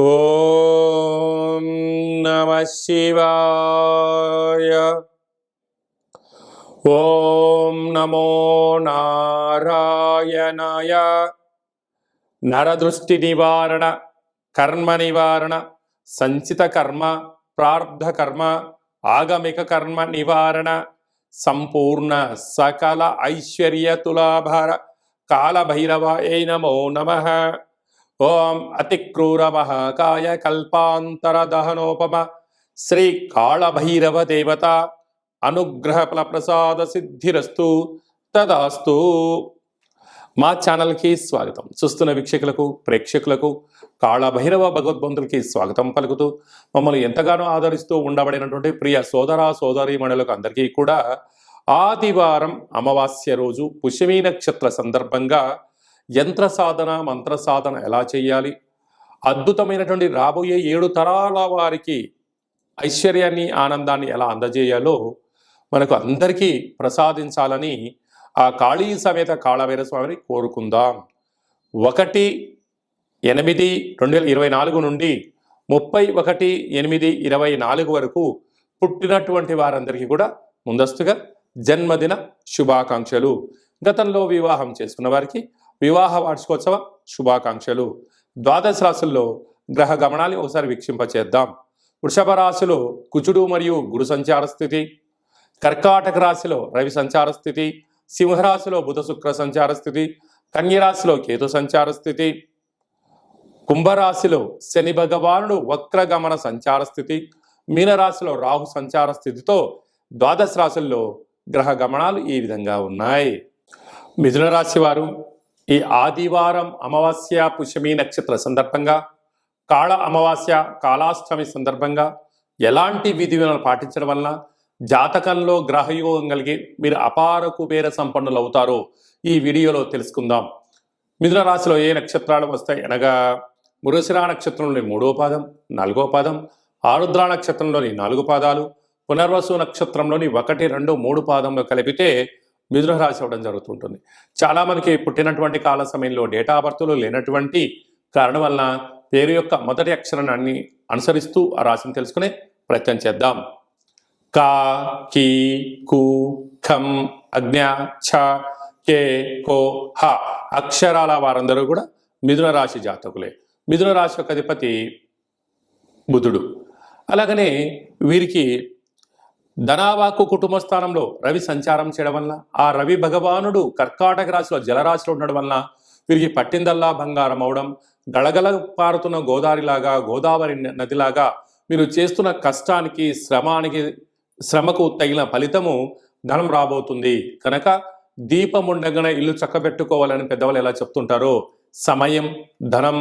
ఓం నమ శివాయ. ఓం నమో నారాయణాయ. నరదృష్టి నివారణ కర్మ నివారణ సంచిత కర్మ ప్రార్థ కర్మ ఆగమిక కర్మ నివారణ సంపూర్ణ సకల ఐశ్వర్య తులాభార కాలభైరవాయ నమో నమ. ఓం అతిక్రూర కల్పాంతరదహనోపమ కల్పాంతర దహనోపమ శ్రీ కాళభైరవ దేవత అనుగ్రహ ఫలప్రసాద సిద్ధిరస్తు తదాస్తు. మా ఛానల్కి స్వాగతం. చూస్తున్న వీక్షకులకు ప్రేక్షకులకు కాళభైరవ భగవద్బంధులకి స్వాగతం పలుకుతూ మమ్మల్ని ఎంతగానో ఆదరిస్తూ ఉండబడినటువంటి ప్రియ సోదర సోదరీమణులకు అందరికీ కూడా ఆదివారం అమావాస్య రోజు పుష్యమీ నక్షత్ర సందర్భంగా యంత్ర సాధన మంత్ర సాధన ఎలా చేయాలి? అద్భుతమైనటువంటి రాబోయే ఏడు తరాల వారికి ఐశ్వర్యాన్ని ఆనందాన్ని ఎలా అందజేయాలో మనకు అందరికీ ప్రసాదించాలని ఆ కాళీ సమేత కాళభైర స్వామిని కోరుకుందాం. ఒకటి ఎనిమిది రెండు వేల ఇరవై నాలుగు నుండి ముప్పై ఒకటి ఎనిమిది ఇరవై నాలుగు వరకు పుట్టినటువంటి వారందరికీ కూడా ముందస్తుగా జన్మదిన శుభాకాంక్షలు. గతంలో వివాహం చేసుకున్న వారికి వివాహ వార్షికోత్సవ శుభాకాంక్షలు. ద్వాదశ రాశుల్లో గ్రహ గమనాన్ని ఒకసారి వీక్షింపచేద్దాం. వృషభ రాశిలో కుచుడు మరియు గురు సంచార స్థితి. కర్కాటక రాశిలో రవి సంచార స్థితి. సింహరాశిలో బుధ శుక్ర సంచార స్థితి. కన్యరాశిలో కేతు సంచార స్థితి. కుంభరాశిలో శని భగవానుడు వక్రగమన సంచార స్థితి. మీనరాశిలో రాహు సంచార స్థితితో ద్వాదశ రాశుల్లో గ్రహ గమనాలు ఈ విధంగా ఉన్నాయి. మిథున రాశి వారు ఈ ఆదివారం అమావాస్య పుష్యమి నక్షత్ర సందర్భంగా కాళ అమావాస్య కాళాష్టమి సందర్భంగా ఎలాంటి విధి విధానాలు పాటించడం వలన జాతకంలో గ్రహయోగం కలిగి మీరు అపార కుబేర సంపన్నులు అవుతారో ఈ వీడియోలో తెలుసుకుందాం. మిథున రాశిలో ఏ నక్షత్రాలు వస్తాయి? అనగా మృగశిరా నక్షత్రంలోని మూడో పాదం నాలుగో పాదం ఆరుద్ర నక్షత్రంలోని నాలుగు పాదాలు పునర్వసు నక్షత్రంలోని ఒకటి రెండు మూడు పాదంలో కలిపితే మిథున రాశి అవ్వడం జరుగుతుంటుంది. చాలామందికి పుట్టినటువంటి కాల సమయంలో డేటా బర్త్లో లేనటువంటి కారణం వలన పేరు యొక్క మొదటి అక్షరాన్ని అనుసరిస్తూ ఆ రాశిని తెలుసుకునే ప్రయత్నం చేద్దాం. కా కీ కు ఖం అజ్ఞ ఛ కే కో హ అక్షరాల వారందరూ కూడా మిథున రాశి జాతకులే. మిథున రాశి యొక్క అధిపతి బుధుడు. అలాగనే వీరికి ధనావాకు కుటుంబ స్థానంలో రవి సంచారం చేయడం వల్ల ఆ రవి భగవానుడు కర్కాటక రాశిలో జలరాశిలో ఉండడం వల్ల వీరికి పట్టిందల్లా బంగారం అవడం గళగల పారుతున్న గోదావరిలాగా గోదావరి నదిలాగా మీరు చేస్తున్న కష్టానికి శ్రమానికి శ్రమకు తగిన ఫలితము ధనం రాబోతుంది. కనుక దీపం ఉండగానే ఇల్లు చక్కబెట్టుకోవాలని పెద్దవాళ్ళు ఎలా చెప్తుంటారో సమయం ధనం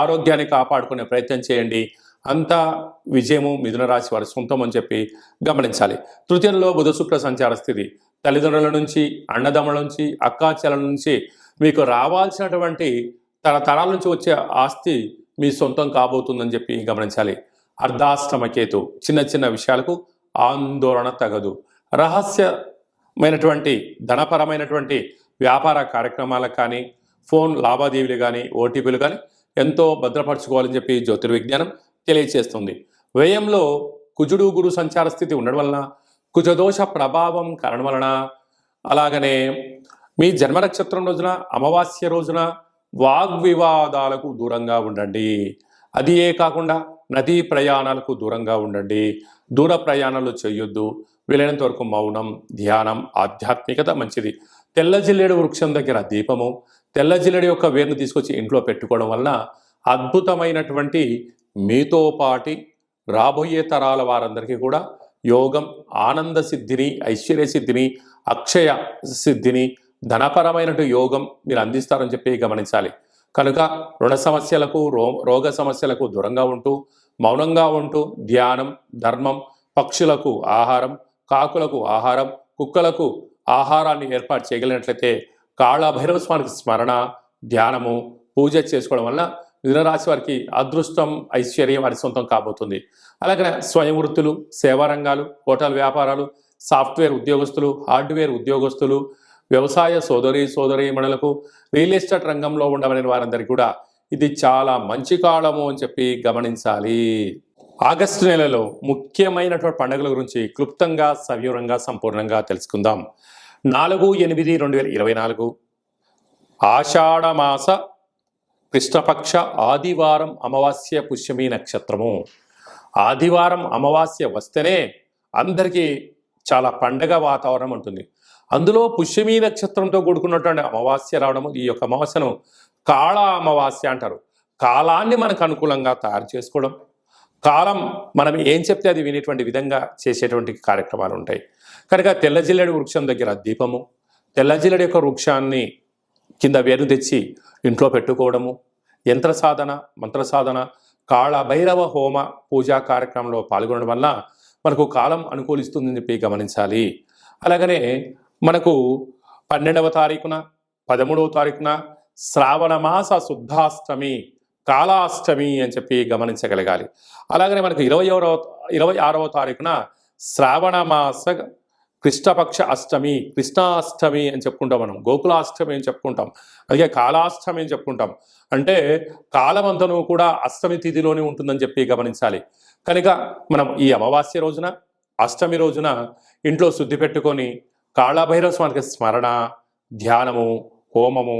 ఆరోగ్యాన్ని కాపాడుకునే ప్రయత్నం చేయండి. అంతా విజయము మిథున రాశి వారి సొంతం అని చెప్పి గమనించాలి. తృతీయంలో బుధ శుక్ర సంచార స్థితి. తల్లిదండ్రుల నుంచి అన్నదమ్ముల నుంచి అక్కాచెల నుంచి మీకు రావాల్సినటువంటి తరతరాల నుంచి వచ్చే ఆస్తి మీ సొంతం కాబోతుందని చెప్పి గమనించాలి. అర్ధాష్టమ కేతు. చిన్న చిన్న విషయాలకు ఆందోళన తగదు. రహస్యమైనటువంటి ధనపరమైనటువంటి వ్యాపార కార్యక్రమాలకు కానీ ఫోన్ లావాదేవీలు కానీ ఓటీపీలు కానీ ఎంతో భద్రపరచుకోవాలని చెప్పి జ్యోతిర్విజ్ఞానం తెలియచేస్తుంది. వ్యయంలో కుజుడు గురు సంచార స్థితి ఉండడం వలన కుజదోష ప్రభావం కారణం వలన అలాగనే మీ జన్మ నక్షత్రం రోజున అమావాస్య రోజున వాగ్వివాదాలకు దూరంగా ఉండండి. అది ఏ కాకుండా నదీ ప్రయాణాలకు దూరంగా ఉండండి. దూర ప్రయాణాలు చేయొద్దు. వీలైనంత వరకు మౌనం ధ్యానం ఆధ్యాత్మికత మంచిది. తెల్ల జిల్లేడు వృక్షం దగ్గర దీపము తెల్ల జిల్లేడు యొక్క వేరును తీసుకొచ్చి ఇంట్లో పెట్టుకోవడం వలన అద్భుతమైనటువంటి మీతో పాటి రాబోయే తరాల వారందరికీ కూడా యోగం ఆనంద సిద్ధిని ఐశ్వర్య సిద్ధిని అక్షయ సిద్ధిని ధనపరమైనటు యోగం మీరు అందిస్తారని చెప్పి గమనించాలి. కనుక రుణ సమస్యలకు రో రోగ సమస్యలకు దూరంగా ఉంటూ మౌనంగా ఉంటూ ధ్యానం ధర్మం పక్షులకు ఆహారం కాకులకు ఆహారం కుక్కలకు ఆహారాన్ని ఏర్పాటు చేయగలిగినట్లయితే కాళభైరవ స్వామికి స్మరణ ధ్యానము పూజ చేసుకోవడం వల్ల మిథునరాశి వారికి అదృష్టం ఐశ్వర్యం వారి సొంతం కాబోతుంది. అలాగే స్వయం వృత్తులు సేవా రంగాలు హోటల్ వ్యాపారాలు సాఫ్ట్వేర్ ఉద్యోగస్తులు హార్డ్వేర్ ఉద్యోగస్తులు వ్యవసాయ సోదరి సోదరీమణులకు రియల్ ఎస్టేట్ రంగంలో ఉండవలసిన వారందరికీ కూడా ఇది చాలా మంచి కాలము అని చెప్పి గమనించాలి. ఆగస్టు నెలలో ముఖ్యమైనటువంటి పండుగల గురించి క్లుప్తంగా సవివరంగా సంపూర్ణంగా తెలుసుకుందాం. నాలుగు ఎనిమిది రెండు వేల ఇరవై నాలుగు ఆషాఢమాస కృష్ణపక్ష ఆదివారం అమావాస్య పుష్యమి నక్షత్రము. ఆదివారం అమావాస్య వస్తేనే అందరికీ చాలా పండగ వాతావరణం ఉంటుంది. అందులో పుష్యమి నక్షత్రంతో కూడుకున్నటువంటి అమావాస్య రావడము ఈ యొక్క అమావాస్యను కాళ అమావాస్య అంటారు. కాలాన్ని మనకు అనుకూలంగా తయారు చేసుకోవడం కాలం మనం ఏం చెప్తే అది వినేటువంటి విధంగా చేసేటువంటి కార్యక్రమాలు ఉంటాయి. కనుక తెల్లజిల్లడి వృక్షం దగ్గర దీపము తెల్లజిల్లడి యొక్క వృక్షాన్ని కింద వేరు తెచ్చి ఇంట్లో పెట్టుకోవడము యంత్ర సాధన మంత్ర సాధన కాళభైరవ హోమ పూజా కార్యక్రమంలో పాల్గొనడం వల్ల మనకు కాలం అనుకూలిస్తుందని చెప్పి గమనించాలి. అలాగనే మనకు పన్నెండవ తారీఖున పదమూడవ తారీఖున శ్రావణ మాస శుద్ధాష్టమి కాళాష్టమి అని చెప్పి గమనించగలగాలి. అలాగనే మనకు ఇరవై ఇరవై ఆరవ తారీఖున శ్రావణ మాస కృష్ణపక్ష అష్టమి కృష్ణాష్టమి అని చెప్పుకుంటాం మనం గోకులాష్టమి అని చెప్పుకుంటాం అలాగే కాలాష్టమి అని చెప్పుకుంటాం. అంటే కాలమంతను కూడా అష్టమి తిథిలోనే ఉంటుందని చెప్పి గమనించాలి. కనుక మనం ఈ అమావాస్య రోజున అష్టమి రోజున ఇంట్లో శుద్ధి పెట్టుకొని కాళభైరవ స్వామికి స్మరణ ధ్యానము హోమము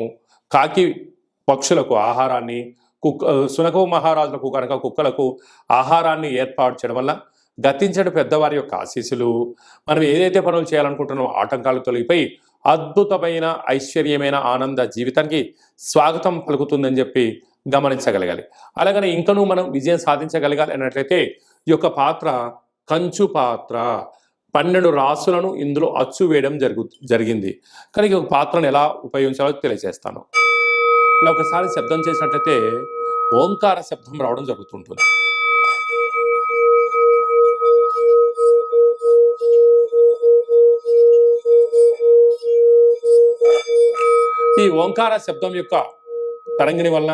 కాకి పక్షులకు ఆహారాన్ని కుక్క సునక మహారాజులకు కనుక కుక్కలకు ఆహారాన్ని ఏర్పాటు చేయడం వల్ల గతించడు పెద్దవారి యొక్క ఆశీస్సులు. మనం ఏదైతే పనులు చేయాలనుకుంటున్నామో ఆటంకాలు తొలగిపోయి అద్భుతమైన ఐశ్వర్యమైన ఆనంద జీవితానికి స్వాగతం పలుకుతుందని చెప్పి గమనించగలగాలి. అలాగనే ఇంకనూ మనం విజయం సాధించగలగాలి అన్నట్లయితే ఈ యొక్క పాత్ర కంచు పాత్ర. పన్నెండు రాసులను ఇందులో అచ్చు వేయడం జరుగు జరిగింది. కానీ ఒక పాత్రను ఎలా ఉపయోగించాలో తెలియజేస్తాను. ఇలా ఒకసారి శబ్దం చేసినట్లయితే ఓంకార శబ్దం రావడం జరుగుతుంటుంది. ఈ ఓంకార శబ్దం యొక్క తరంగిణి వలన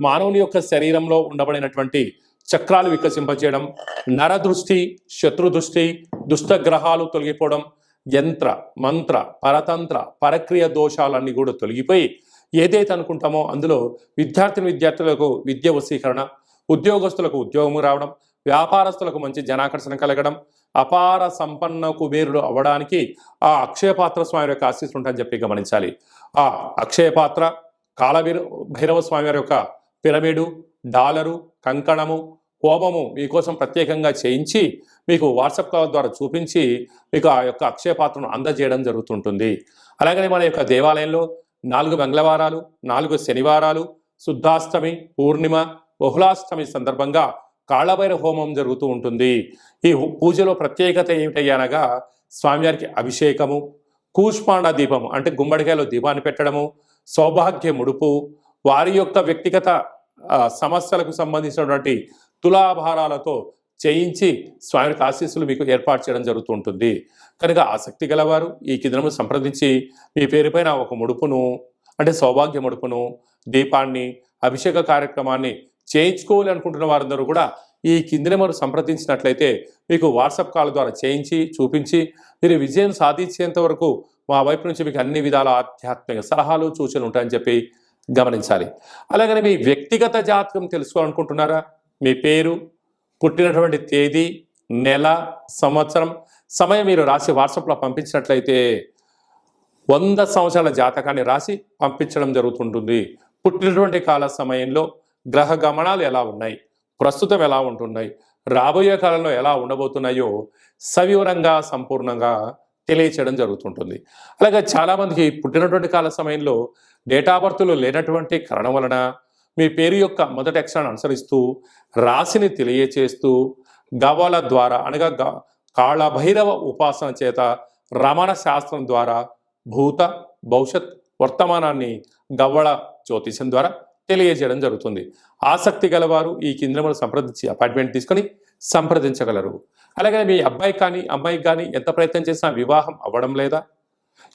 మానవుని యొక్క శరీరంలో ఉండబడినటువంటి చక్రాలు వికసింపజేయడం నరదృష్టి శత్రుదృష్టి దుష్టగ్రహాలు తొలగిపోవడం యంత్ర మంత్ర పరతంత్ర పరక్రియ దోషాలన్నీ కూడా తొలగిపోయి ఏదైతే అనుకుంటామో అందులో విద్యార్థిని విద్యార్థులకు విద్య వశీకరణ ఉద్యోగస్తులకు ఉద్యోగం రావడం వ్యాపారస్తులకు మంచి జనాకర్షణ కలగడం అపార సంపన్న కుబేరుడు అవ్వడానికి ఆ అక్షయపాత్ర స్వామి యొక్క ఆశీస్సులు ఉంటాయని చెప్పి గమనించాలి. ఆ అక్షయపాత్ర కాలవీర భైరవ స్వామి వారి యొక్క పిరమిడు డాలరు కంకణము హోమము మీకోసం ప్రత్యేకంగా చేయించి మీకు వాట్సాప్ కాల్ ద్వారా చూపించి మీకు ఆ యొక్క అక్షయ పాత్రను అందజేయడం జరుగుతుంటుంది. అలాగనే మన యొక్క దేవాలయంలో నాలుగు మంగళవారాలు నాలుగు శనివారాలు శుద్ధాష్టమి పూర్ణిమ బహుళాష్టమి సందర్భంగా కాళభైర హోమం జరుగుతూ ఉంటుంది. ఈ పూజలో ప్రత్యేకత ఏమిటయ్యనగా స్వామివారికి అభిషేకము కూష్మాండ దీపం అంటే గుమ్మడికాయలో దీపాన్ని పెట్టడము సౌభాగ్య ముడుపు వారి యొక్క వ్యక్తిగత సమస్యలకు సంబంధించినటువంటి తులాభారాలతో చేయించి స్వామికి ఆశీస్సులు మీకు ఏర్పాటు చేయడం జరుగుతుంటుంది. కనుక ఆసక్తి గలవారు ఈ కిందము సంప్రదించి మీ పేరుపైన ఒక ముడుపును అంటే సౌభాగ్య ముడుపును దీపాన్ని అభిషేక కార్యక్రమాన్ని చేయించుకోవాలి అనుకుంటున్న వారందరూ కూడా ఈ కింది నెంబర్ సంప్రదించినట్లయితే మీకు వాట్సాప్ కాల్ ద్వారా చేయించి చూపించి మీరు విజయం సాధించేంత వరకు మా వైపు నుంచి మీకు అన్ని విధాల ఆధ్యాత్మిక సలహాలు సూచనలు ఉంటాయని చెప్పి గమనించాలి. అలాగనే మీ వ్యక్తిగత జాతకం తెలుసుకోవాలనుకుంటున్నారా? మీ పేరు పుట్టినటువంటి తేదీ నెల సంవత్సరం సమయం మీరు రాసి వాట్సాప్లో పంపించినట్లయితే వంద సంవత్సరాల జాతకాన్ని రాసి పంపించడం జరుగుతుంటుంది. పుట్టినటువంటి కాల సమయంలో గ్రహ గమనాలు ఎలా ఉన్నాయి? ప్రస్తుతం ఎలా ఉంటున్నాయి? రాబోయే కాలంలో ఎలా ఉండబోతున్నాయో సవివరంగా సంపూర్ణంగా తెలియచేయడం జరుగుతుంటుంది. అలాగే చాలామందికి పుట్టినటువంటి కాల సమయంలో డేటా బర్త్లు లేనటువంటి కారణం వలన మీ పేరు యొక్క మొదటి అక్షరాన్ని అనుసరిస్తూ రాశిని తెలియచేస్తూ గవాల ద్వారా అనగా గ కాళభైరవ ఉపాసన చేత రమణ శాస్త్రం ద్వారా భూత భవిష్యత్ వర్తమానాన్ని గవ్వళ జ్యోతిషం ద్వారా తెలియజేయడం జరుగుతుంది. ఆసక్తి గలవారు ఈ కేంద్రంలో సంప్రదించి అపాయింట్మెంట్ తీసుకొని సంప్రదించగలరు. అలాగే మీ అబ్బాయి కానీ అమ్మాయికి కానీ ఎంత ప్రయత్నం చేసినా వివాహం అవ్వడం లేదా?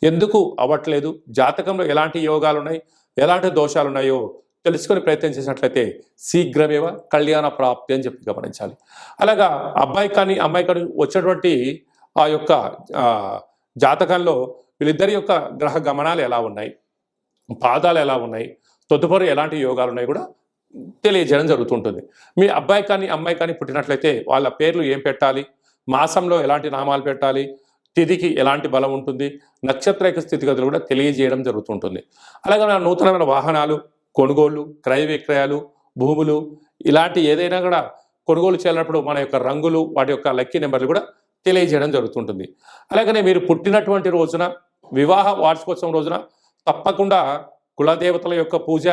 ఎందుకు అవ్వట్లేదు? జాతకంలో ఎలాంటి యోగాలు ఉన్నాయి ఎలాంటి దోషాలు ఉన్నాయో తెలుసుకొని ప్రయత్నం చేసినట్లయితే శీఘ్రమేవ కళ్యాణ ప్రాప్తి అని చెప్పి గమనించాలి. అలాగా అబ్బాయి కానీ అమ్మాయి కానీ వచ్చినటువంటి ఆ యొక్క జాతకంలో వీళ్ళిద్దరి యొక్క గ్రహ గమనాలు ఎలా ఉన్నాయి? పాదాలు ఎలా ఉన్నాయి? తదుపరి ఎలాంటి యోగాలు ఉన్నాయి కూడా తెలియజేయడం జరుగుతుంటుంది. మీ అబ్బాయి కానీ అమ్మాయి కానీ పుట్టినట్లయితే వాళ్ళ పేర్లు ఏం పెట్టాలి? మాసంలో ఎలాంటి నామాలు పెట్టాలి? తిథికి ఎలాంటి బలం ఉంటుంది? నక్షత్రేక స్థితిగతులు కూడా తెలియజేయడం జరుగుతుంటుంది. అలాగే మన నూతనమైన వాహనాలు కొనుగోళ్ళు క్రయ విక్రయాలు భూములు ఇలాంటి ఏదైనా కూడా కొనుగోలు చేయాలన్నప్పుడు మన యొక్క రంగులు వాటి యొక్క లక్కీ నెంబర్లు కూడా తెలియజేయడం జరుగుతుంటుంది. అలాగనే మీరు పుట్టినటువంటి రోజున వివాహ వార్షికోత్సవం రోజున తప్పకుండా కులదేవతల యొక్క పూజ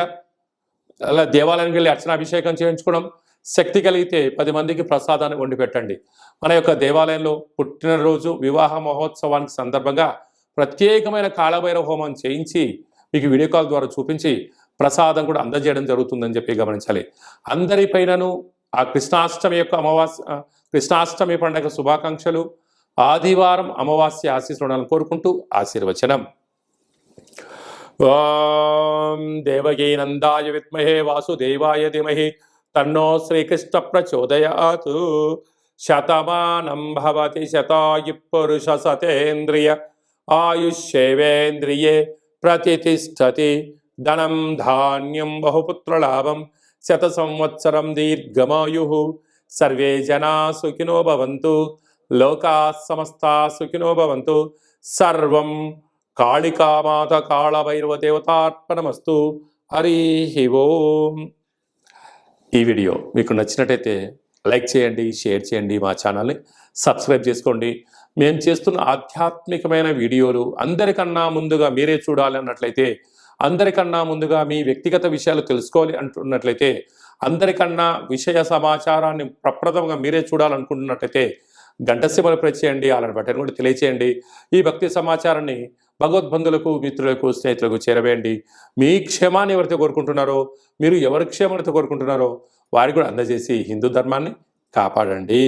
అలా దేవాలయానికి వెళ్ళి అర్చనాభిషేకం చేయించుకోవడం శక్తి కలిగితే పది మందికి ప్రసాదాన్ని వండి పెట్టండి. మన యొక్క దేవాలయంలో పుట్టినరోజు వివాహ మహోత్సవానికి సందర్భంగా ప్రత్యేకమైన కాళభైరవ హోమం చేయించి మీకు వీడియో కాల్ ద్వారా చూపించి ప్రసాదం కూడా అందజేయడం జరుగుతుందని చెప్పి గమనించాలి. అందరిపైనను ఆ కృష్ణాష్టమి యొక్క అమావాస్య కృష్ణాష్టమి పండుగ శుభాకాంక్షలు. ఆదివారం అమావాస్య ఆశీస్సులను కోరుకుంటూ ఆశీర్వచనం. ఓం దేవకీ నందాయ విద్మహే వాసుదేవాయ ధీమహి తన్నో శ్రీకృష్ణ ప్రచోదయాత్. శతమానం భవతి శతాయు పురుష సతేంద్రియ ఆయుష్యేవేంద్రియే ప్రతిష్టతి. ధనం ధాన్యం బహుపుత్రలాభం శత సంవత్సరం దీర్ఘమాయు. సర్వే జనా సుఖినో భవంతు లోకా సమస్త సుఖినో భవంతు. సర్వం కాళికామాత కాళభైరవ దేవతార్పణమస్తు హరి ఓం. ఈ వీడియో మీకు నచ్చినట్టయితే లైక్ చేయండి షేర్ చేయండి మా ఛానల్ని సబ్స్క్రైబ్ చేసుకోండి. మేము చేస్తున్న ఆధ్యాత్మికమైన వీడియోలు అందరికన్నా ముందుగా మీరే చూడాలి అన్నట్లయితే అందరికన్నా ముందుగా మీ వ్యక్తిగత విషయాలు తెలుసుకోవాలి అంటున్నట్లయితే అందరికన్నా విషయ సమాచారాన్ని ప్రప్రథమంగా మీరే చూడాలనుకుంటున్నట్లయితే గంట సేపలు ప్రెస్ చేయండి అలాంటి బటన్ కూడా తెలియచేయండి. ఈ భక్తి సమాచారాన్ని భగవద్బంధులకు మిత్రులకు స్నేహితులకు చేరవేయండి. మీ క్షేమాన్ని ఎవరైతే కోరుకుంటున్నారో మీరు ఎవరి క్షేమాన్ని కోరుకుంటున్నారో వారికి కూడా అందజేసి హిందూ ధర్మాన్ని కాపాడండి.